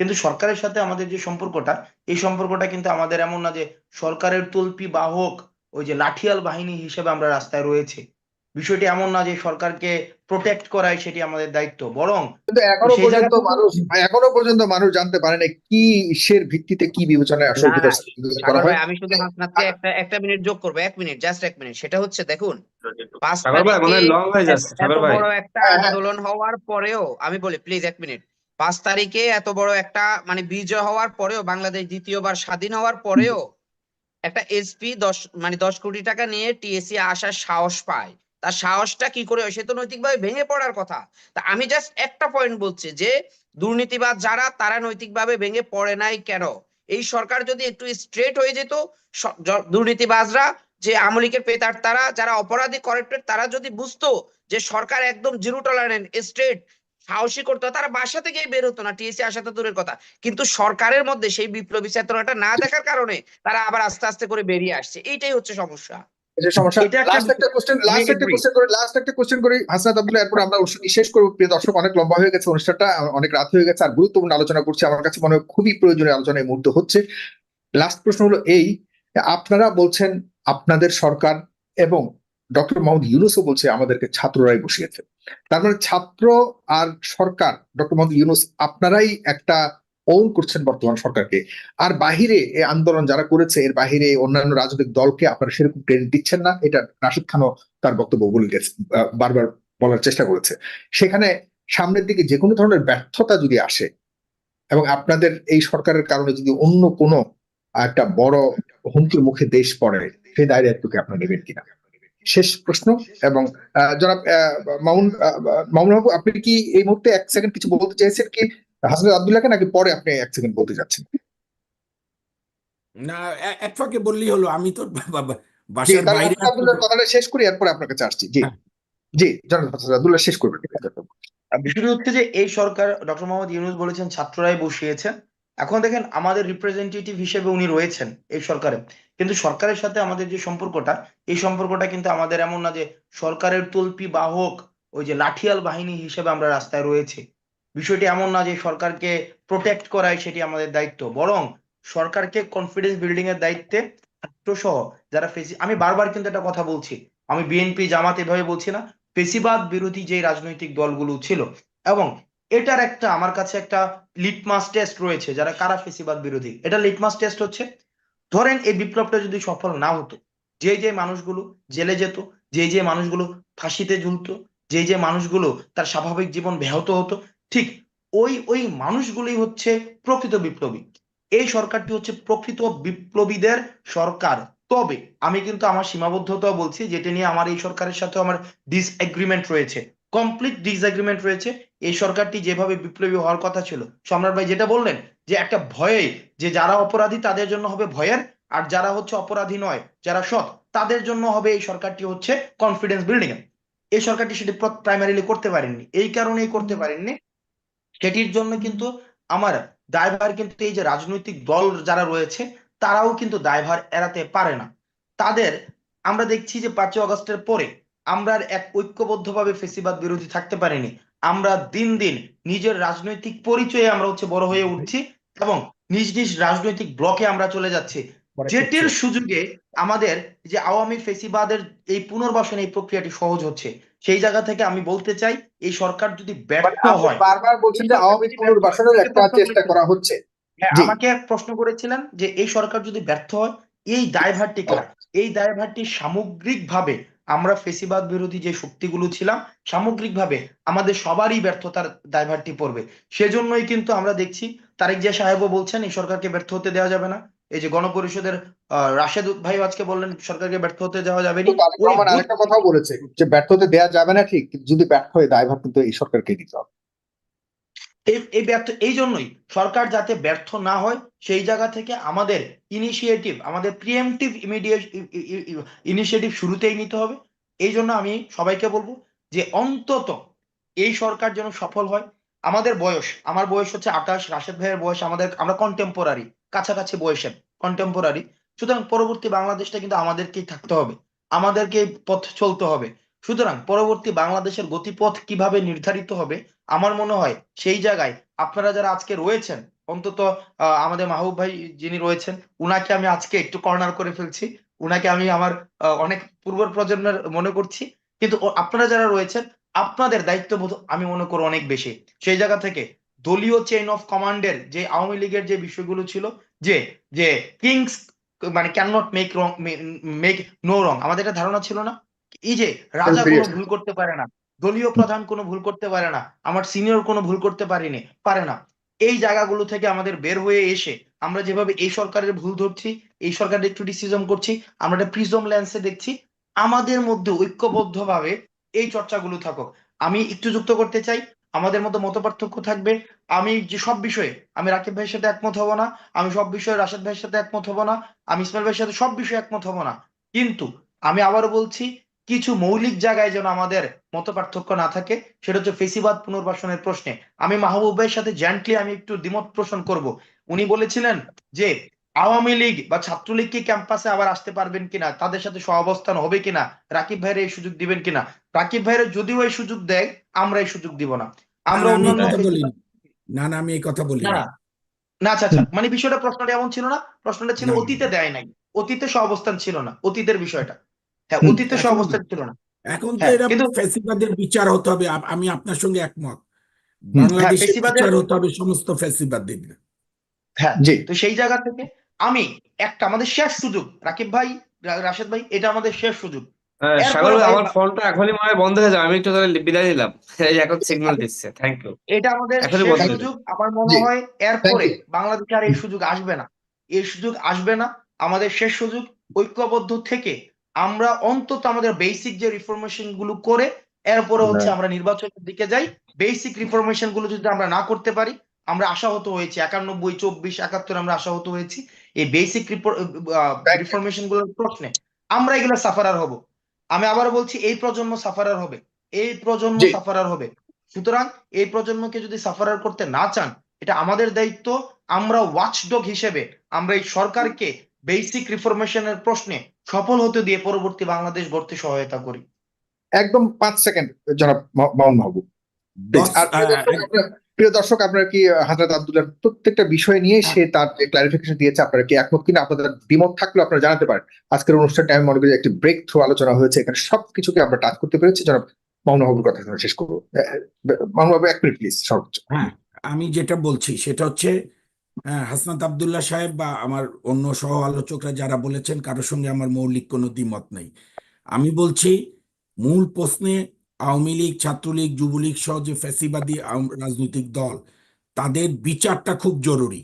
কিন্তু সরকারের সাথে আমাদের যে সম্পর্কটা এই সম্পর্কটা কিন্তু আমাদের এমন না যে সরকারের তল্পি বাহক ওই যে লাঠিয়াল বাহিনী হিসেবে আমরা রাস্তায় রয়েছে। বিষয়টি এমন না যে সরকারকে প্রোটেক্ট করাই সেটি আমাদের দায়িত্ব। বরং কিন্তু এখনও পর্যন্ত মানুষ এখনও পর্যন্ত মানুষ জানতে পারে না কি ইসের ভিত্তিতে কি বিবেচনায় আসলে করা হয়। আমি শুধু হাসনাতকে একটা একটা মিনিট যোগ করব এক মিনিট জাস্ট এক মিনিট সেটা হচ্ছে দেখুন পাঁচ সাগর ভাই মনে লং হয়ে যাচ্ছে সাগর ভাই। বড় একটা হ্যাঁ, হ্যাঁ। আন্দোলন হওয়ার পরেও আমি বলি প্লিজ এক মিনিট পাঁচ তারিখে এত বড় একটা মানে বিজয় হওয়ার পরেও, বাংলাদেশ দ্বিতীয়বার স্বাধীন হওয়ার পরেও একটা এসপি দশ মানে দশ কোটি টাকা নিয়ে টিএসসি আসার সাহস পায়। তার সাহসটা কি করে সে তো নৈতিকভাবে ভেঙে পড়ার কথা। তা আমি জাস্ট একটা পয়েন্ট বলছি যে, দুর্নীতিবাদ যারা, তারা নৈতিকভাবে ভেঙে পড়ে নাই কেন? এই সরকার যদি একটু স্ট্রেট হয়ে যেত দুর্নীতিবাজরা, যে আওয়ামী লীগের পেতার তারা, যারা অপরাধী করেক্টেড তারা যদি বুঝতো যে সরকার একদম জিরো টলারেন্ট স্ট্রেট সাহসী করতো তারা বাসা থেকে বের হতো না টিএসসি আসা তো দূরের কথা। কিন্তু সরকারের মধ্যে সেই বিপ্লবী চেতনাটা না দেখার কারণে তারা আবার আস্তে আস্তে করে বেরিয়ে আসছে। এইটাই হচ্ছে সমস্যা। শেষ করব। প্রিয় দর্শক অনেক লম্বা হয়ে গেছে অনুষ্ঠানটা অনেক রাত হয়ে গেছে আর গুরুত্বপূর্ণ আলোচনা করছি। আমার কাছে মনে হয় খুবই প্রয়োজনীয় আলোচনা এই মুহূর্তে হচ্ছে। লাস্ট প্রশ্ন হলো এই আপনারা বলছেন আপনাদের সরকার এবং ডক্টর মোহাম্মদ ইউনুসও বলছে আমাদেরকে ছাত্ররাই বসিয়েছে। তার মানে ছাত্র আর সরকার, ডক্টর মোহাম্মদ ইউনুস, আপনারাই একটা ওন করছেন বর্তমান সরকারকে। আর বাহিরে এই আন্দোলন যারা করেছে, এর বাহিরে অন্যান্য রাজনৈতিক দলকে আপনারা সেরকম ক্রেডিট দিচ্ছেন না। এটা রাশিদ খানও তার বক্তব্য বলে গেছে বারবার বলার চেষ্টা করেছে। সেখানে সামনের দিকে যে কোনো ধরনের ব্যর্থতা যদি আসে এবং আপনাদের এই সরকারের কারণে যদি অন্য কোনো একটা বড় হুমকির মুখে দেশ পড়ে, সেই দায় দায়িত্বকে আপনারা নেবেন কিনা? শেষ প্রশ্ন এবং জনাব মামুন মামুন বাবু আপনি কি এই মুহূর্তে এক সেকেন্ড কিছু বলতে চাইছেন কি হাসনাত আব্দুল্লাহকে নাকি পরে আপনি এক সেকেন্ড বলতে যাচ্ছেন? না এক ফাঁকে বললেই হলো আমি তো বাসার বাইরে কথাটা শেষ করি এরপরে আপনার কাছে আসছি জি। হ্যাঁ। জি জনাব হাসনাত আব্দুল্লাহ শেষ করবেন। আর বিষয়টি হচ্ছে যে এই সরকার ডক্টর মোহাম্মদ ইউনুস বলেছেন ছাত্ররাই বসিয়েছেন এখন দেখেন আমাদের রিপ্রেজেন্টেটিভ হিসেবে উনি রয়েছেন এই সরকারে। কিন্তু সরকারের সাথে আমাদের যে সম্পর্কটা, এই সম্পর্কটা কিন্তু আমাদের এমন না যে সরকারের তল্পি বাহক ওই যে লাঠিয়াল বাহিনী হিসেবে আমরা রাস্তায় রয়েছে। বিষয়টি এমন না যে সরকারকে প্রোটেক্ট করাই সেটি আমাদের দায়িত্ব। বরং সরকারকে কনফিডেন্স বিল্ডিং এর দায়িত্বে ছাত্রসহ যারা ফেসি আমি বারবার কিন্তু একটা কথা বলছি, আমি বিএনপি জামাত এভাবে বলছি না, ফেসিবাদ বিরোধী যে রাজনৈতিক দলগুলো ছিল এবং এটার একটা, আমার কাছে একটা লিটমাস টেস্ট রয়েছে, যারা কারা ফেসিবাদ বিরোধী? এটা লিটমাস টেস্ট হচ্ছে, ধরেন এই বিপ্লবটা যদি সফল না হতো যে যে মানুষগুলো জেলে যেত যে যে মানুষগুলো ফাঁসিতে ঝুলতো যে যে মানুষগুলো তার স্বাভাবিক জীবন ব্যাহত হতো, ঠিক ওই ওই মানুষগুলোই হচ্ছে প্রকৃত বিপ্লবী। এই সরকারটি হচ্ছে প্রকৃত বিপ্লবীদের সরকার। তবে আমি কিন্তু আমার সীমাবদ্ধতা বলছি, যেটা নিয়ে আমার এই সরকারের সাথে আমার ডিসএগ্রিমেন্ট রয়েছে। কমপ্লিট ডিসএগ্রিমেন্ট রয়েছে। এই সরকারটি যেভাবে বিপ্লবী হওয়ার কথা ছিল। সম্রাট ভাই যেটা বললেন, যে একটা ভয়ে, যে যারা অপরাধী তাদের জন্য হবে ভয়ের, আর যারা হচ্ছে অপরাধী নয়, যারা সৎ, তাদের জন্য হবে এই সরকারটি হচ্ছে কনফিডেন্স বিল্ডিং এই সরকারটি সেটি প্রাইমারিলি করতে পারেননি। এই কারণেই করতে পারেননি। সেটির জন্য কিন্তু আমার দায়ভার কিন্তু এই যে রাজনৈতিক দল যারা রয়েছে, তারাও কিন্তু দায়ভার এড়াতে পারে না। তাদের আমরা দেখছি যে পাঁচই অগস্টের পরে আমরা আর এক ঐক্যবদ্ধভাবে ফেসিবাদ বিরোধী থাকতে পারিনি। আমরা দিন দিন নিজের রাজনৈতিক পরিচয়ে আমরা হচ্ছে বড় হয়ে উঠছি এবং নিজ নিজ রাজনৈতিক ব্লকে আমরা চলে যাচ্ছি। যেটির সুযোগে আমাদের যে আওয়ামী ফেসিবাদের এই পুনর্বাসন এই প্রক্রিয়াটি সহজ হচ্ছে। সেই জায়গা থেকে আমি বলতে চাই এই সরকার যদি ব্যর্থ হয় বারবার বলছেন যে আওয়ামী পুনর্বাসনের একটা চেষ্টা করা হচ্ছে। হ্যাঁ। আমাকে প্রশ্ন করেছিলেন যে এই সরকার যদি ব্যর্থ হয় এই দায়ভারটি কার? এই দায়ভারটি সামগ্রিকভাবে আমরা ফেসিবাদ বিরোধী যে শক্তিগুলো ছিলাম সামগ্রিকভাবে আমাদের সবারই ব্যর্থতার দায়ভারটি পড়বে। সেজন্যই কিন্তু আমরা দেখছি তারেক জিয়া সাহেবও বলছেন এই সরকারকে ব্যর্থ হতে দেওয়া যাবে না। এই যে গণপরিষদের রাশেদ ভাই আজকে বললেন সরকারকে ব্যর্থ হতে দেওয়া যাবে আরেকটা কথাও বলেছে যে ব্যর্থ হতে দেওয়া যাবে না ঠিক যদি ব্যর্থ হয়ে দায়ভার কিন্তু এই সরকারকে দিতে হবে। এই এই ব্যর্থ এই জন্যই সরকার যাতে ব্যর্থ না হয় সেই জায়গা থেকে আমাদের ইনিশিয়েটিভ আমাদের প্রিএমটিভ ইমিডিয়েট ইনিশিয়েটিভ শুরুতেই নিতে হবে। এই জন্য আমি সবাইকে বলব যে অন্তত এই সরকার যেন সফল হয়। আমাদের বয়স, আমার বয়স হচ্ছে আঠাশ, রাশেদ ভাইয়ের বয়স আমাদের, আমরা কন্টেম্পোরারি কাছাকাছি বয়সের কন্টেম্পোরারি সুতরাং পরবর্তী বাংলাদেশটা কিন্তু আমাদেরকেই থাকতে হবে আমাদেরকে পথ চলতে হবে। সুতরাং পরবর্তী বাংলাদেশের গতিপথ কীভাবে নির্ধারিত হবে, আমার মনে হয় সেই জায়গায় আপনারা যারা আজকে রয়েছেন, অন্তত আমাদের মাহবুব ভাই যিনি রয়েছেন, উনাকে আমি আজকে একটু কর্নার করে ফেলছি। উনাকে আমি আমার অনেক পূর্ব প্রজন্মের মনে করছি। কিন্তু আপনারা যারা রয়েছেন আপনাদের দায়িত্ববোধ আমি মনে করি অনেক বেশি। সেই জায়গা থেকে দলীয় চেইন অফ কমান্ডের যে আওয়ামী লীগের যে বিষয়গুলো ছিল যে যে কিংস মানে can not make wrong make no wrong আমাদের এটা ধারণা ছিল না? এই যে রাজা কোনো ভুল করতে পারে না দলীয় প্রধান কোনো ভুল করতে পারে না আমার সিনিয়র কোনো ভুল করতে পারেনি পারে না। এই জায়গাগুলো থেকে আমাদের বের হয়ে এসে আমরা যেভাবে এই সরকারের ভুল ধরছি, এই সরকারের একটু ডিসিশন করছি, আমরা একটা প্রিজম ল্যান্সে দেখছি, আমাদের মধ্যে ঐক্যবদ্ধভাবে এই চর্চাগুলো থাকুক। আমি একটু যুক্ত করতে চাই, আমাদের মধ্যে মত পার্থক্য থাকবে। আমি যে সব বিষয়ে, আমি রাকিব ভাইয়ের সাথে একমত হব না, আমি সব বিষয়ে রাশেদ ভাইয়ের সাথে একমত হব না, আমি ইসমাইল ভাইয়ের সাথে সব বিষয়ে একমত হব না। কিন্তু আমি আবারও বলছি কিছু মৌলিক জায়গায় যেন আমাদের মত পার্থক্য না থাকে সেটা হচ্ছে ফেসিবাদ পুনর্বাসনের প্রশ্নে। আমি মাহবুব ভাইয়ের সাথে জেন্টলি আমি একটু দ্বিমত পোষণ করব। উনি বলেছিলেন যে আওয়ামী লীগ বা ছাত্রলীগ কি ক্যাম্পাসে আবার আসতে পারবেন কিনা তাদের সাথে সহাবস্থান হবে কিনা রাকিব ভাইয়ের এই সুযোগ দিবেন কিনা? রাকিব ভাইয়ের যদিও এই সুযোগ দেয় আমরা এই সুযোগ দিব না। আমরা অন্যান্য না না আমি এই কথা বলি না না আচ্ছা আচ্ছা। মানে বিষয়টা প্রশ্নটা এমন ছিল না প্রশ্নটা ছিল। অতীতে দেয় নাই। অতীতে সহাবস্থান ছিল না অতীতের বিষয়টা। হ্যাঁ অতীতে এখন- সহাবস্থান ছিল না এখন তো হ্যাঁ, এরা ফ্যাসিবাদের বিচার হতে হবে আমি আপনার সঙ্গে একমত। বাংলাদেশের বিচার হতে হবে সমস্ত ফ্যাসিবাদের হ্যাঁ জি। তো সেই জায়গা থেকে আমি একটা আমাদের শেষ সুযোগ রাকিব ভাই রাশেদ ভাই এটা আমাদের শেষ সুযোগ। হ্যাঁ সাগর ভাই, ভাই- আমার ফোনটা এখনই মনে হয় বন্ধ হয়ে যাবে আমি একটু তাহলে বিদায় নিলাম। এই এখন সিগন্যাল দিচ্ছে থ্যাংক ইউ এটা আমাদের এখনই শেষ বলতে সুযোগ আমার মনে হয় এরপরে বাংলাদেশে আর এই সুযোগ আসবে না। এই সুযোগ আসবে না আমাদের শেষ সুযোগ ঐক্যবদ্ধ থেকে আমরা অন্তত আমাদের বেসিক যে রিফরমেশনগুলো করে এরপরে হচ্ছে আমরা নির্বাচনের দিকে যাই। বেসিক রিফরমেশনগুলো যদি আমরা না করতে পারি আমরা আশাহত হয়েছি। একানব্বই চব্বিশ একাত্তর আমরা আশাহত হয়েছি। এই বেসিক রিফরমেশনগুলোর প্রশ্নে আমরা এগুলো সাফারার হব। আমি আবার বলছি এই প্রজন্ম সাফারার হবে। এই প্রজন্ম সাফারার হবে। সুতরাং এই প্রজন্মকে যদি সাফারার করতে না চান এটা আমাদের দায়িত্ব। আমরা ওয়াচডগ হিসেবে আমরা এই সরকারকে বেসিক রিফরমেশনের প্রশ্নে সফল হতে দিয়ে পরবর্তী বাংলাদেশ গড়তে সহায়তা করি। একদম পাঁচ সেকেন্ড জনাব মামুন মাহবুব। দশ- আর প্রিয় দর্শক, আপনার- কি হাজরত আব্দুল্লাহ প্রত্যেকটা বিষয় নিয়ে সে তার ক্লারিফিকেশন দিয়েছে আপনারা কি একমত কিনা? আপনাদের দ্বিমত থাকলে আপনারা জানাতে পারেন। আজকের অনুষ্ঠানটা আমি মনে করি একটি ব্রেক থ্রু আলোচনা হয়েছে। এখানে সবকিছুকে আমরা টাচ করতে পেরেছি। জনাব মামুন মাহবুবের কথা শেষ করব। মামুন বাবু এক মিনিট প্লিজ সর্বোচ্চ। হ্যাঁ আমি যেটা বলছি সেটা হচ্ছে হাসনাত আবদুল্লাহ সাহেব বা আমার অন্য সহ আলোচকরা যারা বলেছেন কারোর সঙ্গে আমার মৌলিক কোনো দ্বিমত নেই। আমি বলছি মূল প্রশ্নে আওয়ামী লীগ ছাত্রলীগ যুবলীগ সহ যে ফ্যাসিবাদী রাজনৈতিক দল তাদের বিচারটা খুব জরুরি।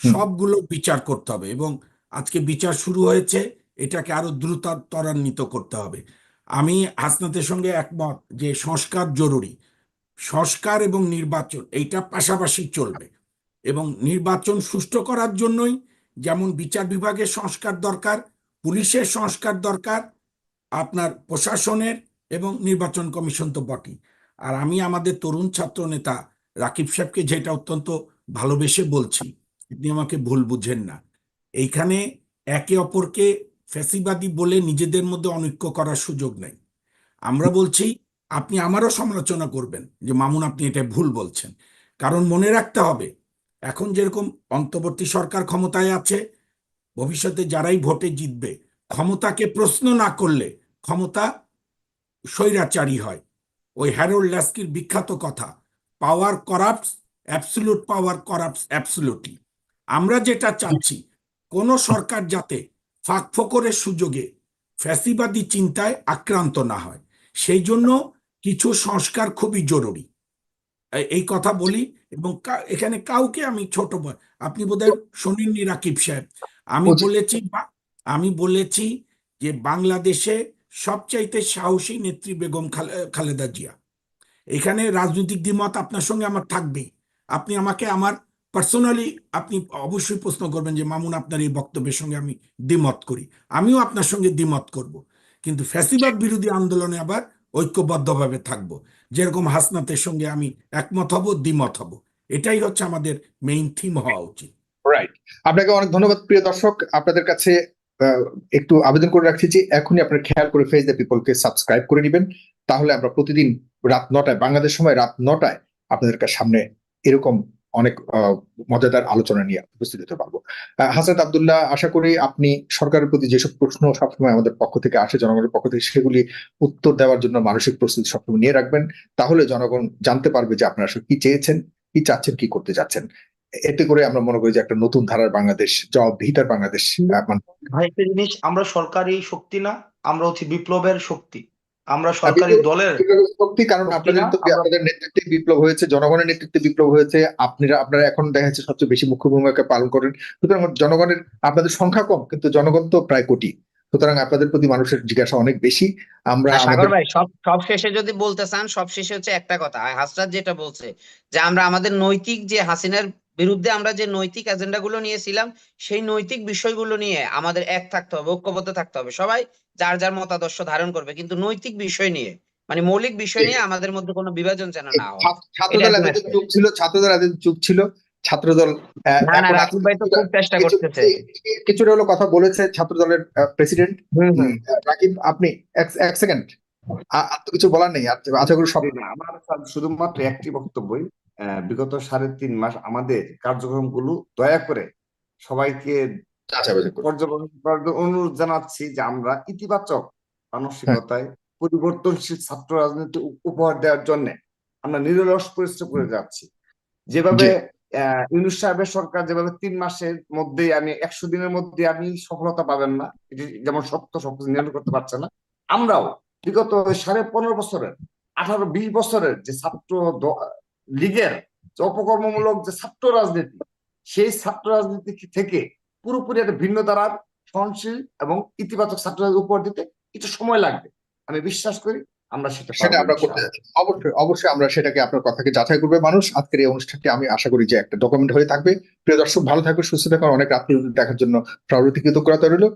সবগুলো বিচার করতে হবে এবং আজকে বিচার শুরু হয়েছে এটাকে আরও দ্রুত ত্বরান্বিত করতে হবে। আমি হাসনাতের সঙ্গে একমত যে সংস্কার জরুরি। সংস্কার এবং নির্বাচন এইটা পাশাপাশি চলবে। এবং নির্বাচন সুষ্ঠু করার জন্যই যেমন বিচার বিভাগের সংস্কার দরকার, পুলিশের সংস্কার দরকার, আপনার প্রশাসনের এবং নির্বাচন কমিশন তো বটেই। আর আমি আমাদের তরুণ ছাত্র নেতা রাকিব সাহেবকে যেটা অত্যন্ত ভালোবেসে বলছি, আপনি আমাকে ভুল বুঝেন না। এইখানে একে অপরকে ফ্যাসিবাদী বলে নিজেদের মধ্যে অনৈক্য করার সুযোগ নেই। আমরা বলছি, আপনি আমারও সমালোচনা করবেন যে, মামুন, আপনি এটা ভুল বলছেন। কারণ মনে রাখতে হবে এখন যেরকম অন্তর্বর্তী সরকার ক্ষমতায় আছে, ভবিষ্যতে যারাই ভোটে জিতবে, ক্ষমতাকে প্রশ্ন না করলে ক্ষমতা স্বৈরাচারী হয়। ওই হ্যারোল্ড ল্যাস্কির বিখ্যাত কথা পাওয়ার করাপস অ্যাবসুলুট পাওয়ার করাপস অ্যাবসুলুটলি আমরা যেটা চাচ্ছি, কোন সরকার যাতে ফাঁক ফোকরের সুযোগে ফ্যাসিবাদী চিন্তায় আক্রান্ত না হয়। সেই জন্য কিছু সংস্কার খুবই জরুরি। এই কথা বলি এবং এখানে কাউকে আমি ছোট আপনি বোধহয় শোনেননি রাকিব সাহেব। আমি বলেছি আমি বলেছি যে বাংলাদেশে সবচাইতে সাহসী নেত্রী বেগম খালেদা জিয়া। এখানে রাজনৈতিক দ্বিমত আপনার সঙ্গে আমার থাকবেই। আপনি আমাকে আমার পার্সোনালি আপনি অবশ্যই প্রশ্ন করবেন যে মামুন আপনার এই বক্তব্যের সঙ্গে আমি দ্বিমত করি। আমিও আপনার সঙ্গে দ্বিমত করব। কিন্তু ফ্যাসিবাদ বিরোধী আন্দোলনে আবার ঐক্যবদ্ধভাবে থাকব। যেরকম হাসনাতের সঙ্গে আমি একমত হব, দ্বিমত হব। এটাই হচ্ছে আমাদের মেইন থিম হওয়া উচিত। রাইট আপনাকে অনেক ধন্যবাদ, প্রিয় দর্শক। আপনাদের কাছে একটু আবেদন করে রাখছি যে এখনই আপনারা খেয়াল করে ফেস দ্য পিপলকে সাবস্ক্রাইব করে নেবেন। তাহলে আমরা প্রতিদিন রাত নটায়, বাংলাদেশ সময় রাত নটায় আপনাদের সামনে এরকম অনেক মজাদার আলোচনা নিয়ে উপস্থিত হতে পারব। আহ, হাসনাত আবদুল্লাহ আশা করি আপনি সরকারের প্রতি যেসব প্রশ্ন সবসময় আমাদের পক্ষ থেকে আসে জনগণের পক্ষ থেকে সেগুলি উত্তর দেওয়ার জন্য মানসিক প্রস্তুতি সবসময় নিয়ে রাখবেন। তাহলে জনগণ জানতে পারবে যে আপনারা আসলে কি চেয়েছেন কি চাচ্ছেন কি করতে যাচ্ছেন। এতে করে আমরা মনে করি যে একটা নতুন ধারার বাংলাদেশ জবাবদিহিতার বাংলাদেশ একটা জিনিস আমরা সরকারি শক্তি না আমরা হচ্ছে বিপ্লবের শক্তি। আমরা সরকারি দলের শক্তি কারণ আপনাদের তো আপনাদের নেতৃত্বে বিপ্লব হয়েছে জনগণের নেতৃত্বে বিপ্লব হয়েছে আপনারা আপনারা এখন দেখা যাচ্ছে সবচেয়ে বেশি মুখ্য ভূমিকা পালন করেন। সুতরাং জনগণের আপনাদের সংখ্যা কম কিন্তু জনগণ তো প্রায় কোটি। সুতরাং আপনাদের প্রতি মানুষের জিজ্ঞাসা অনেক বেশি। আমরা সাগর ভাই সব সব শেষে যদি বলতে চান সব শেষে হচ্ছে একটা কথা। হাসরাত যেটা বলছে যে আমরা আমাদের নৈতিক যে হাসিনার বিরুদ্ধে আমরা যে নৈতিক এজেন্ডা গুলো নিয়েছিলাম সেই নৈতিক বিষয়গুলো নিয়ে আমাদের এক থাকতে হবে ঐক্যবদ্ধ থাকতে হবে। সবাই যার যার মতাদর্শ ধারণ করবে কিন্তু নৈতিক বিষয় নিয়ে মানে মৌলিক বিষয় নিয়ে আমাদের মধ্যে কোনো বিভাজন যেন না হয়। ছাত্রদল এতদিন চুপ ছিল ছাত্রদল এতদিন চুপ ছিল ছাত্রদল আহ, না না এখন রাকিব ভাই তো খুব চেষ্টা কিছু- করতেছে। কিছুটা হলো কথা বলেছে ছাত্রদলের প্রেসিডেন্ট হুম হুম। রাকিব আপনি এক সেকেন্ড আর তো কিছু বলার নেই আশা করি সব আমার শুধুমাত্র একটি বক্তব্যই বিগত সাড়ে তিন মাস আমাদের কার্যক্রমগুলো দয়া করে সবাইকে আচ্ছা। পর্যবেক্ষণ করার অনুরোধ জানাচ্ছি যে আমরা ইতিবাচক মানসিকতায় পরিবর্তনশীল ছাত্র রাজনীতি উপহার দেওয়ার জন্য আমরা নিরলস পরিশ্রম করে যাচ্ছি যেভাবে আহ, ইউনূস সাহেবের সরকার যেভাবে তিন মাসের মধ্যেই আমি একশো দিনের মধ্যে আমি সফলতা পাবেন না এটি যেমন সত্য সবকিছু নিয়ন্ত্রণ করতে পারছে না আমরাও বিগত সাড়ে পনেরো বছরের আঠারো বিশ বছরের যে ছাত্র লীগের যে অপকর্মমূলক যে ছাত্র রাজনীতি সেই ছাত্র রাজনীতি থেকে পুরোপুরি একটা ভিন্ন ধারার সহনশীল এবং ইতিবাচক ছাত্র উপহার দিতে কিছু সময় লাগবে। আমি বিশ্বাস করি আমরা সেটা সেটা আমরা করতে। যাচ্ছি। অবশ্যই অবশ্যই আমরা সেটাকে আপনার কথাকে যাচাই করবে মানুষ। আজকের এই অনুষ্ঠানটি আমি আশা করি যে একটা ডকুমেন্ট হয়ে থাকবে। প্রিয় দর্শক ভালো থাকবে সুস্থ থাকুন। অনেক রাত্রি দেখার জন্য প্রাবৃত্তি কৃতজ্ঞতা রইল।